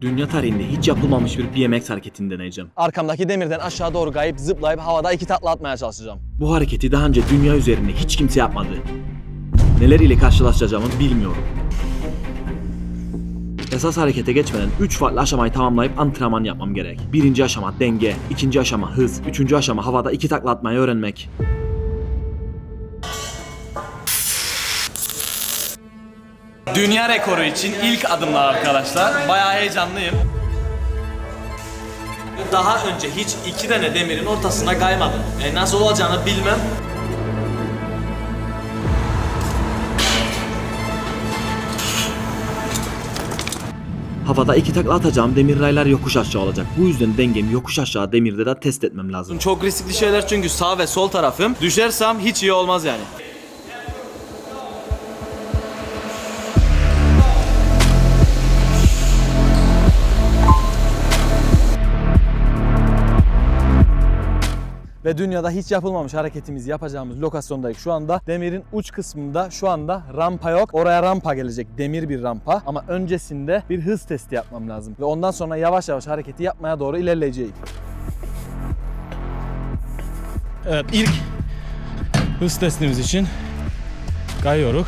Dünya tarihinde hiç yapılmamış bir BMX hareketini deneyeceğim. Arkamdaki demirden aşağı doğru kayıp zıplayıp havada iki takla atmaya çalışacağım. Bu hareketi daha önce dünya üzerinde hiç kimse yapmadı. Neler ile karşılaşacağımı bilmiyorum. Esas harekete geçmeden 3 farklı aşamayı tamamlayıp antrenman yapmam gerek. Birinci aşama denge, ikinci aşama hız, üçüncü aşama havada iki takla atmayı öğrenmek. Dünya rekoru için ilk adımlar arkadaşlar. Bayağı heyecanlıyım. Daha önce hiç iki tane demirin ortasına kaymadım. E, nasıl olacağını bilmem. Havada iki takla atacağım demir raylar yokuş aşağı olacak. Bu yüzden dengemi yokuş aşağı demirde de test etmem lazım. Çok riskli şeyler çünkü sağ ve sol tarafım. Düşersem hiç iyi olmaz yani. Ve dünyada hiç yapılmamış hareketimizi yapacağımız lokasyondayız şu anda. Demirin uç kısmında şu anda rampa yok. Oraya rampa gelecek. Demir bir rampa. Ama öncesinde bir hız testi yapmam lazım. Ve ondan sonra yavaş yavaş hareketi yapmaya doğru ilerleyeceğim. Evet ilk hız testimiz için kayıyoruz.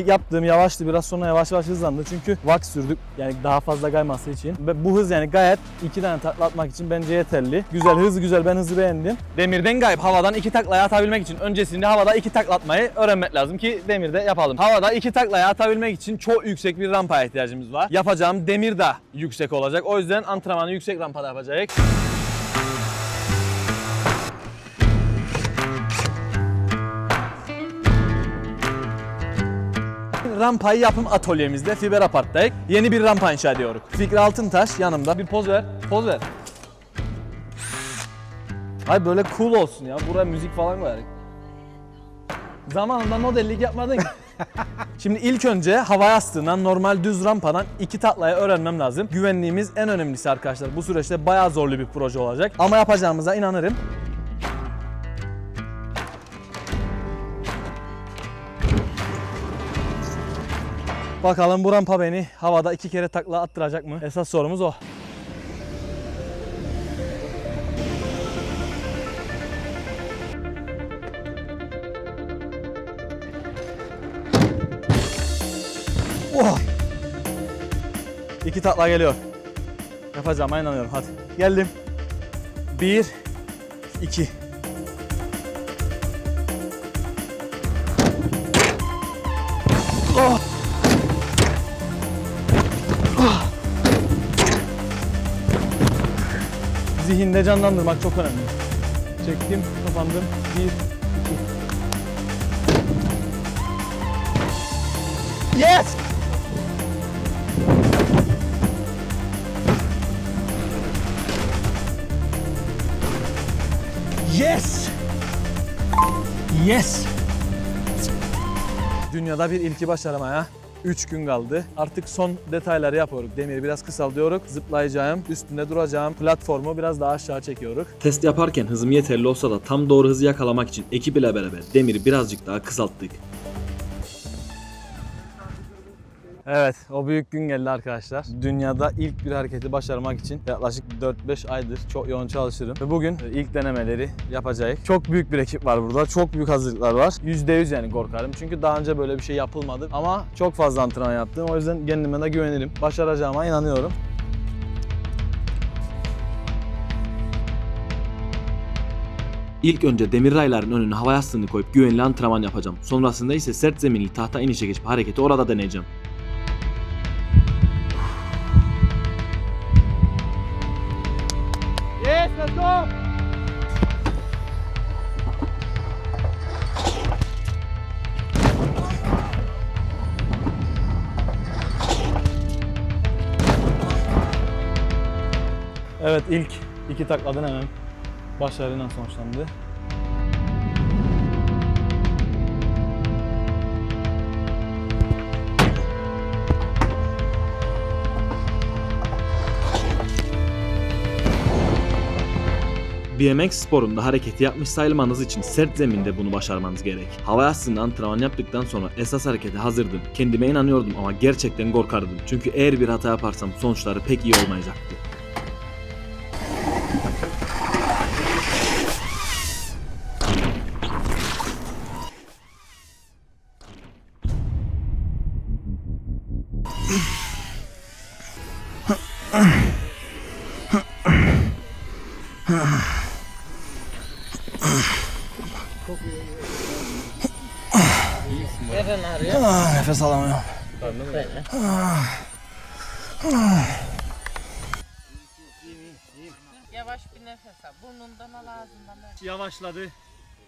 İlk yaptığım yavaştı biraz sonra yavaş yavaş hızlandı çünkü wax sürdük yani daha fazla kayması için ve bu hız yani gayet iki tane takla atmak için bence yeterli. Güzel hız güzel ben hızı beğendim. Demirden kayıp havadan iki taklaya atabilmek için öncesinde havada iki takla atmayı öğrenmek lazım ki demirde yapalım. Havada iki taklaya atabilmek için çok yüksek bir rampaya ihtiyacımız var. Yapacağım demir de yüksek olacak o yüzden antrenmanı yüksek rampada yapacağız. Rampayı yapım atölyemizde Fiber Apart'tayız. Yeni bir rampa inşa ediyoruz. Fikri Altıntaş yanımda. Bir poz ver. Poz ver. Hay böyle cool olsun ya. Buraya müzik falan koyarız. Zamanında modellik yapmadın ki. Şimdi ilk önce hava yastığından normal düz rampadan iki taklaya öğrenmem lazım. Güvenliğimiz en önemlisi arkadaşlar. Bu süreçte bayağı zorlu bir proje olacak. Ama yapacağımıza inanırım. Bakalım bu beni havada iki kere takla attıracak mı? Esas sorumuz o. Oh! İki takla geliyor. Yapacağıma inanıyorum. Hadi. Geldim. Bir, iki. Zihinde canlandırmak çok önemli. Çektim, kapandım. Bir, iki. Yes! Yes! Yes! Dünyada bir ilki başaramaya 3 gün kaldı. Artık son detayları yapıyoruz. Demiri biraz kısaldıyoruz. Zıplayacağım, üstünde duracağım. Platformu biraz daha aşağı çekiyoruz. Test yaparken hızım yeterli olsa da tam doğru hızı yakalamak için ekip ile beraber demiri birazcık daha kısalttık. Evet, o büyük gün geldi arkadaşlar. Dünyada ilk bir hareketi başarmak için yaklaşık 4-5 aydır çok yoğun çalışırım. Ve bugün ilk denemeleri yapacağız. Çok büyük bir ekip var burada. Çok büyük hazırlıklar var. %100 yani korkarım. Çünkü daha önce böyle bir şey yapılmadı. Ama çok fazla antrenman yaptım. O yüzden kendime de güvenirim. Başaracağıma inanıyorum. İlk önce demir rayların önüne hava yastığını koyup güvenli antrenman yapacağım. Sonrasında ise sert zeminli tahta inişe geçip hareketi orada deneyeceğim. Evet ilk iki takladan hemen başarıyla sonuçlandı. BMX sporunda hareketi yapmış sayılmanız için sert zeminde bunu başarmanız gerek. Hava yastığında antrenman yaptıktan sonra esas harekete hazırdım. Kendime inanıyordum ama gerçekten korkardım. Çünkü eğer bir hata yaparsam sonuçları pek iyi olmayacaktı. Ah, nefes alamıyorum. Böyle. Yavaş bir nefes al. Burnundan al ağzından ver. Yavaşladı.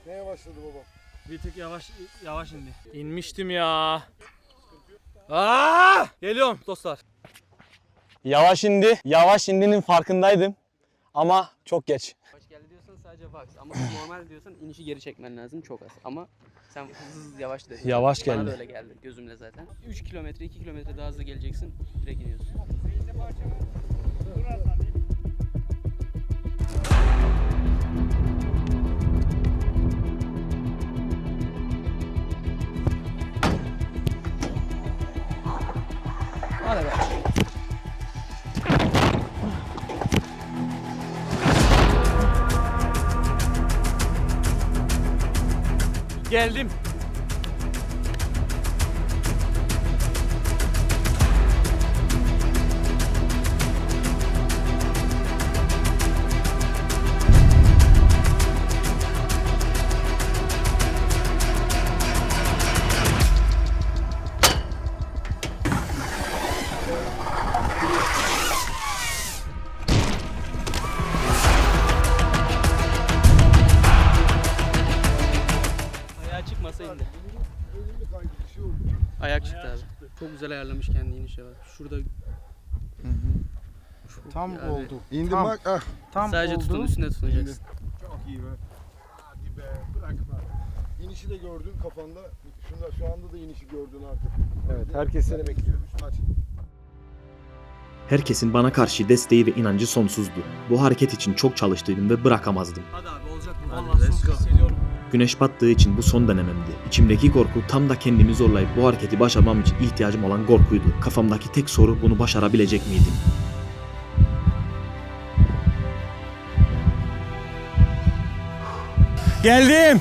Neye başladı baba? Bir tık yavaş yavaş indi. İnmiştim ya. Aa! Geliyorum dostlar. Yavaş indi. Yavaş indiğinin farkındaydım. Ama çok geç. Sadece box ama normal diyorsan inişi geri çekmen lazım çok az ama sen hızlı yavaş dedin. Yavaş Bana geldi. da öyle geldi gözümle zaten. 3 kilometre 2 kilometre daha hızlı geleceksin direkt iniyorsun. Geldim. Çıkmasa indi. Elimde kaydı bir şey oldu. Ayak çıktı abi. Çok güzel ayarlamış kendini inişe bak. Şurada Çok Tam iyi abi. oldu. İndim Tam. bak. Ah. Tam Sadece oldu. tutun üstüne tutunacaksın. Çok iyi be. Hadi be bırakma. İnişi de gördün kafanda. Şunda şu anda da inişi gördün artık. Evet, herkes seni bekliyor. Aç. Herkesin bana karşı desteği ve inancı sonsuzdu. Bu hareket için çok çalıştıydım ve bırakamazdım. Hadi abi olacak mı? Hadi, Vallahi let's son go. hissediyorum. Güneş battığı için bu son denememdi. İçimdeki korku tam da kendimi zorlayıp bu hareketi başarmam için ihtiyacım olan korkuydu. Kafamdaki tek soru bunu başarabilecek miydim? Geldim.